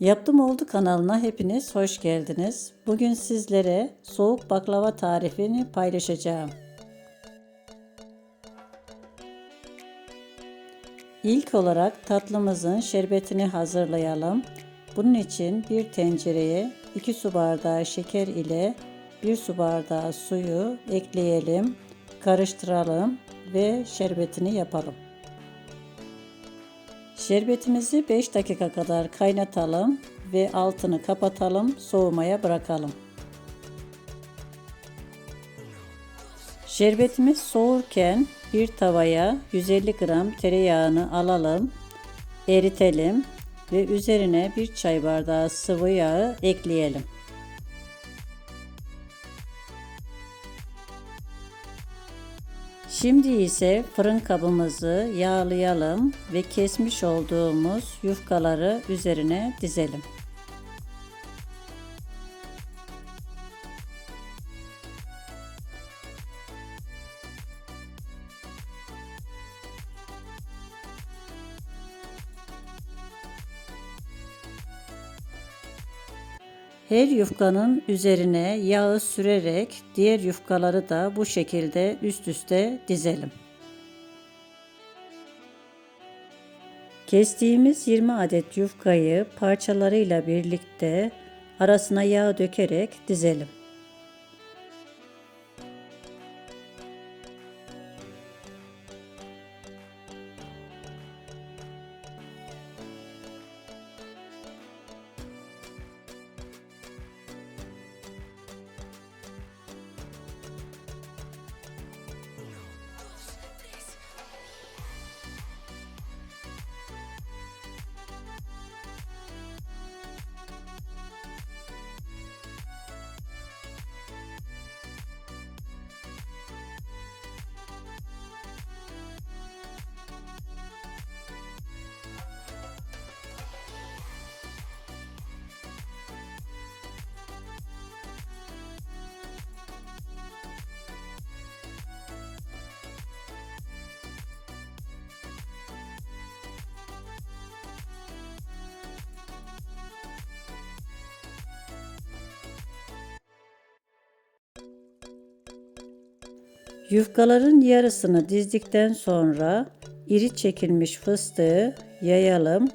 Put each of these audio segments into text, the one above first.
Yaptım Oldu kanalına hepiniz hoş geldiniz. Bugün sizlere soğuk baklava tarifini paylaşacağım. İlk olarak tatlımızın şerbetini hazırlayalım. Bunun için bir tencereye 2 su bardağı şeker ile 1 su bardağı suyu ekleyelim, karıştıralım ve şerbetini yapalım. Şerbetimizi 5 dakika kadar kaynatalım ve altını kapatalım, soğumaya bırakalım. Şerbetimiz soğurken bir tavaya 150 gram tereyağını alalım, eritelim ve üzerine bir çay bardağı sıvı yağı ekleyelim. Şimdi ise fırın kabımızı yağlayalım ve kesmiş olduğumuz yufkaları üzerine dizelim. Her yufkanın üzerine yağı sürerek diğer yufkaları da bu şekilde üst üste dizelim. Kestiğimiz 20 adet yufkayı parçalarıyla birlikte arasına yağ dökerek dizelim. Yufkaların yarısını dizdikten sonra iri çekilmiş fıstığı yayalım.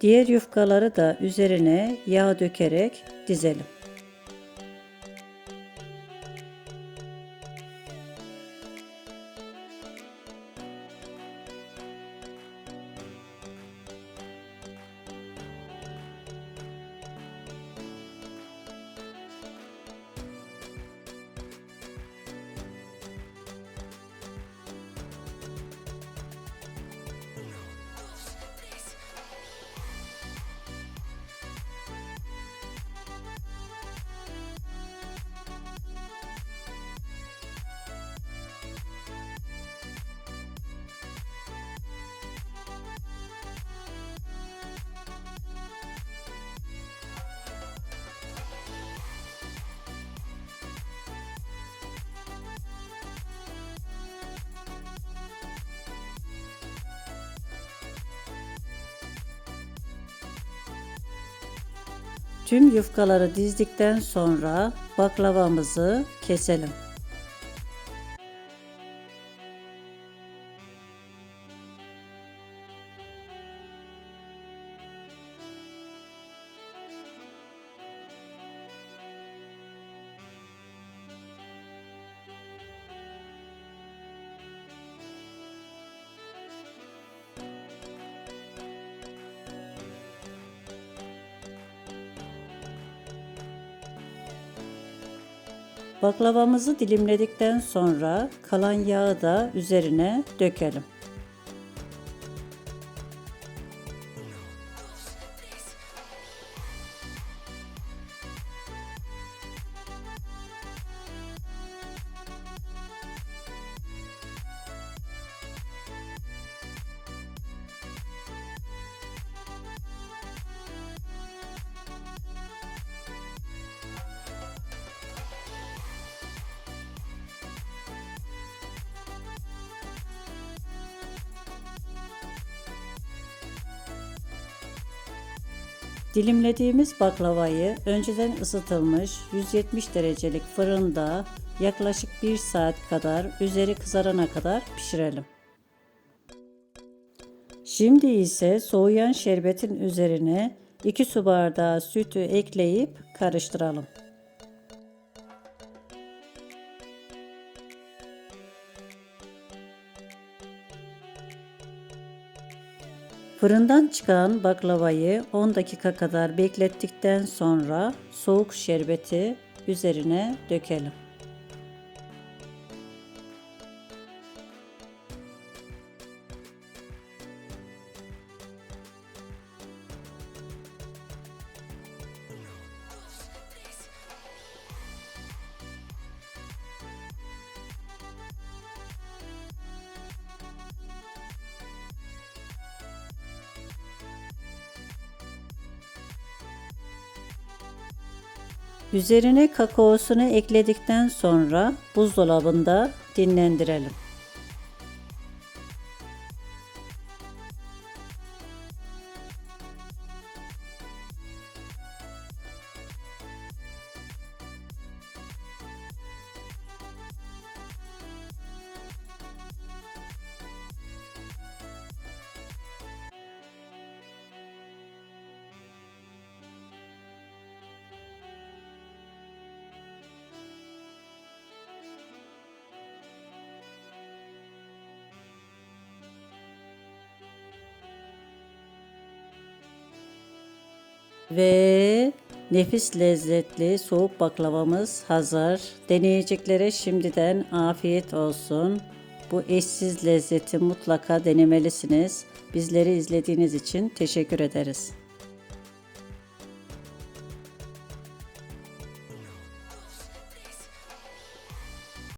Diğer yufkaları da üzerine yağ dökerek dizelim. Tüm yufkaları dizdikten sonra baklavamızı keselim. Baklavamızı dilimledikten sonra kalan yağı da üzerine dökelim. Dilimlediğimiz baklavayı önceden ısıtılmış 170 derecelik fırında yaklaşık 1 saat kadar üzeri kızarana kadar pişirelim. Şimdi ise soğuyan şerbetin üzerine 2 su bardağı sütü ekleyip karıştıralım. Fırından çıkan baklavayı 10 dakika kadar beklettikten sonra soğuk şerbeti üzerine dökelim. Üzerine kakaosunu ekledikten sonra buzdolabında dinlendirelim. Ve nefis lezzetli soğuk baklavamız hazır. Deneyeceklere şimdiden afiyet olsun. Bu eşsiz lezzeti mutlaka denemelisiniz. Bizleri izlediğiniz için teşekkür ederiz.